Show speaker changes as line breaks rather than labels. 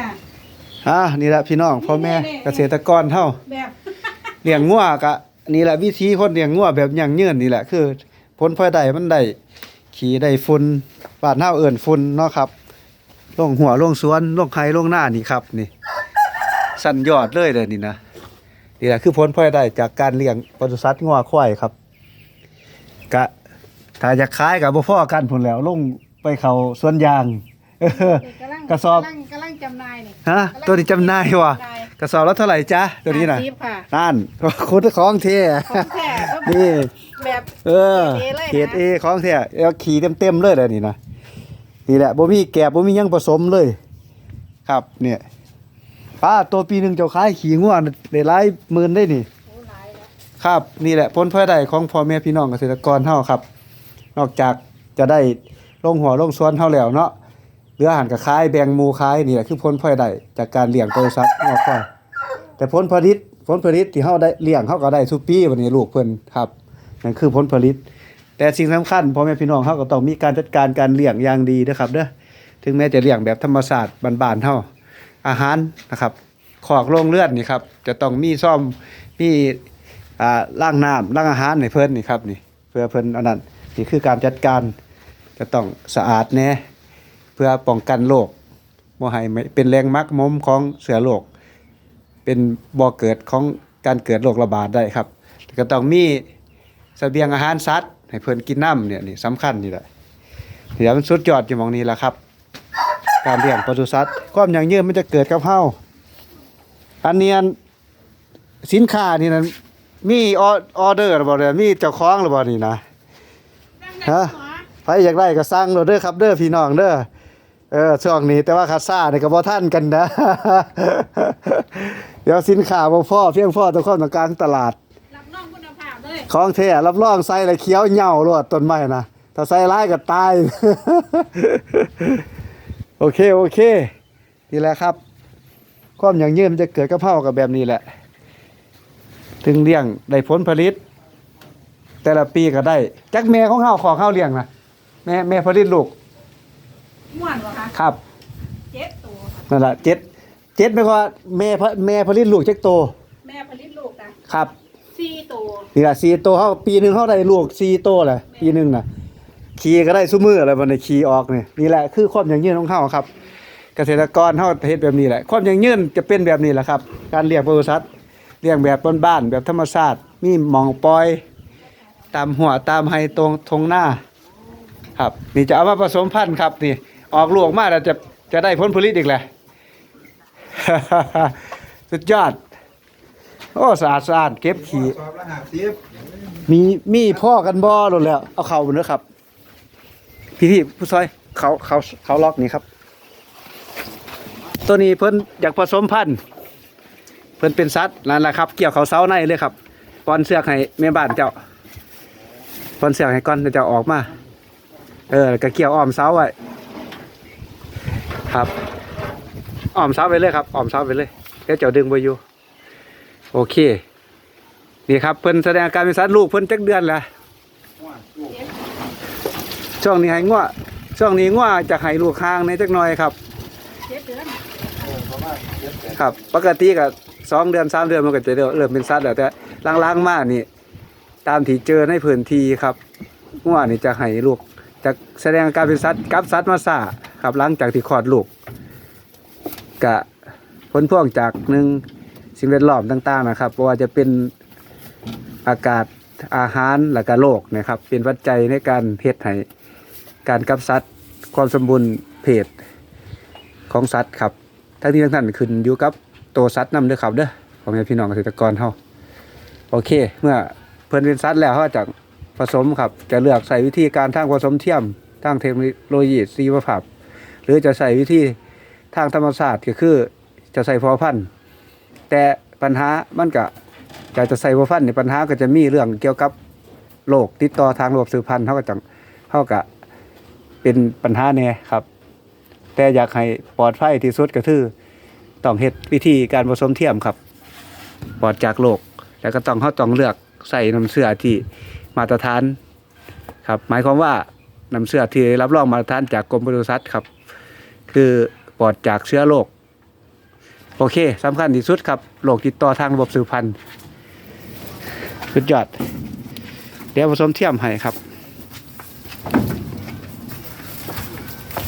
น่ะ
อ่านี่แหละพี่น้องพ่อแม่เกษตรกรเฮา
แบบ
เลี้ยงงัวก็นี่แหละวิธีคนเลี้ยงงัวแบบยั่งยืนนี่แหละคือ ผลพลอยได้มันได้ขี้ได้ฝุ่นบ้านเฮาเอิ้นฝุ่นเนาะครับลงหัวลงสวนลงไข่ลงหน้านี่ครับนี่ สั่นยอดเลยเด้อนี่นะนี่แหละคือผลพลอยได้จากการเลี้ยงปศุสัตว์งัวควายครับ กะถ้าจะขายก็บ่พอกันพุ่นแล้วลงไปเข้าสวนยางเออ
กำลัง
กระสอบ
กำลังกำลัง จำหนายนี่
ฮะตัวนี้จำหน่ายว่ะกระสอบละเท่าไหร่จ๊ะตัวนี้น่ะ
ห้าสิบค่ะ
นั่นคุณของเท่
ของแท้ก็
นี่
แบบ
เออ
เกรด A เลยนะ
เกรดเอของเท่เอาขี่เต็มๆเลยเด้อนี่นะนี่แหละบ่มีแกบบ่มีหยังผสมเลย ครับเนี่ยป้าตัวปีหนึงเจ้าขายขี่งัวได้หลายหมื่นได้นี่
โอ้หลายแล้ว
ครับนี่แหละผลพลอยได้ของพ่อแม่พี่น้องเกษตรกรเฮาครับ นอกจากจะได้ลงหัวลงสวนเฮาแล้วเนาะ รืออาหารก็ขายแบ่งหมู่ขายนี่แหละคือผลพลอยได้จากการเลี้ยงบริษัทงอกควายแต่ผลผลิตผลผลิตที่เฮาได้เลี้ยงเฮาก็ได้ทุกปีวันนี้ลูกเพิ่นครับนั่นคือผลผลิต แต่สิ่งสำคัญพ่อแม่พี่น้องเฮาก็ต้องมีการจัดการการเลี้ยงอย่างดีนะครับเด้อถึงแม้จะเลี้ยงแบบธรรมชาสติบ้านๆเฮาอาหารนะครับขอกโรงเลือดนี่ครับจะต้องมีซ่อมมีอ่าล้างน้ำล้างอาหารให้เพิ่นนี่ครับนี่เพื่อเพิ่นอันนั้นนี่คือการจัดการจะต้องสะอาดแน่ พื่อป้องกันโรคบ่ให้ไม่เป็นแรงมักมมของเสือโรคเป็นบ่อเกิดของการเกิดโรคระบาดได้ครับก็ต้องมีเสบียงอาหารสัตว์ให้เพิ่นกินน้ำเนี่ยนี่สำคัญนี่แหละเดี๋ยวมันสุดยอดอยู่มองนี้แหละครับ การเลี้ยงปศุสัตว์ความยั่งยืนมันจะเกิดกับเฮาอันเนี้ยสินค้านี่นั้นมีออออเดอร์หรือบ่เด้อมีเจ้าของหรือบ่นี่นะฮะใครอยากได้ก็สั่งโลดเด้อครับเด้อพี่น้องเด้อ เออช่วงนี้แต่ว่าคาซ่านี่ก็บ่ทันกันนะ เดี๋ยวสินค้าบ่พอเพียงพอต่อความต้องการของตลาด
รับน้องคุณภาพเลย
ของแท้รับรองใส่แล้วเขียวเหย่าโลดต้นไม้นะถ้าใส่ร้ายก็ตาย โอเคโอเคนี่แหละครับ ความอย่างยืนมันจะเกิดกับเฮากับแบบนี้แหละ ถึงเลี้ยงได้ผลผลิต แต่ละปีก็ได้ จักแม่ของเฮาของเฮาเลี้ยงนะแม่แม่ผลิตลูก
ม่วนเหรอคะ
ครับ
เจ็ดตัวค่ะ
นั่นแหละเจ็ดเจ็ดไม่ว่าแม่ผแม่ผลิตลูกจักโต
แม่ผลิตลูกกัน
ครับ
สี่ตัว
นี่ละสี่โตเฮาปีหนึงเฮาได้ลูกสี่โตแหละปีหนึงน่ะขี่ก็ได้ซุมืออะไรบันไดขี่ออกนี่นี่แหละคือความยั่งยืนของเฮาครับ เกษตรกรเฮาเฮ็ดแบบนี้แหละ ความยั่งยืนจะเป็นแบบนี้แหละครับ การเลี้ยงปศุสัตว์เลี้ยงแบบบ้านๆแบบธรรมชาติมีหมองปล่อย ตามหัวตามไฮตรงทงหน้า ครับ นี่จะเอามาผสมพันธุ์ครับนี่ ออกลูกมาแล้วจะจะได้ผลผลิตอีกแหละ สุดยอด โอ้สะอาดสะอาดเก็บขี้
สอบละห้าสิบ
มีมีพ่อกันบ่โดนแล้ว เอาเข่าเนื้อครับ พี่พี่ผู้ซอยเขาเขาเขาล็อกนี่ครับ ตัวนี้เพิ่นอยากผสมพันธุ์เพิ่นเป็นสัตว์นั่นแหละครับ เกี่ยวเขาเสาในเลยครับปอนเสือกให้แม่บ้านเจ้าปอนเสือกให้ก้อนเจ้าออกมา เออแล้วก็เกี่ยวอ้อมเสาไว้ ครับอ้อมเสาไปเลยครับอ้อมเสาไปเลยเดี๋ยวเจ้าดึงไปอยู่ โอเค นี่ครับเพิ่นแสดงอาการเป็นสัตว์ลูกเพิ่นจักเดือนแล้วช่วงนี้ให้งัวช่วงนี้งัวจะให้ลูกค้างในจักหน่อยครับครับปกติก็สองเดือนสามเดือนมันก็จะเริ่มเริ่มเป็นสัตว์แล้วแต่ล่างๆมากนี่ ตามที่เจอในพื้นที่ครับงัวนี่จะให้ลูกจะแสดงอาการเป็นสัตว์กับสัตว์มาซ่า ครับหลังจากที่คลอดลูกกะผลพ่วงจากหนึ่งสิ่งแวดล้อมต่างๆนะครับบ่ว่าจะเป็นอากาศอาหารและก็โรคนะครับ เป็นปัจจัยในการเฮ็ดให้การกับสัตว์ความสมบูรณ์เพศของสัตว์ครับทั้งนี้ทั้งนั้นขึ้นอยู่กับตัวสัตว์นำเด้อครับเด้อพ่อแม่พี่น้องเกษตรกรเฮาโอเค เมื่อเพิ่นเป็นสัตว์แล้วเฮาจะผสมครับ จะเลือกใส่วิธีการทางผสมเทียมทางเทคโนโลยีชีวภาพ หรือจะใส่วิธีทางธรรมชาสติก็คือจะใส่พอพันธุ์แต่ปัญหามันก็การจะใส่วัวฟันในปัญหาก็จะมีเรื่องเกี่ยวกับโรคติดต่อทางระบบสืบพันธุ์เขาก็จังเขาก็เป็นปัญหาแน่ครับ แต่อยากให้ปลอดภัยที่สุดก็คือต้องเฮ็ดวิธีการผสมเทียมครับ ปลอดจากโรคแล้วก็ต้องเขาต้องเลือกใส่น้ำเชื่อที่มาตรฐานครับ หมายความว่าน้ำเชื่อที่รับรองมาตรฐานจากกรมปศุสัตว์ครับ คือปลอดจากเชื้อโรคโอเคสำคัญที่สุดครับโรคติดต่อทางระบบสืบพันธุ์สุดยอดเดี๋ยวผสมเทียมให้ครับ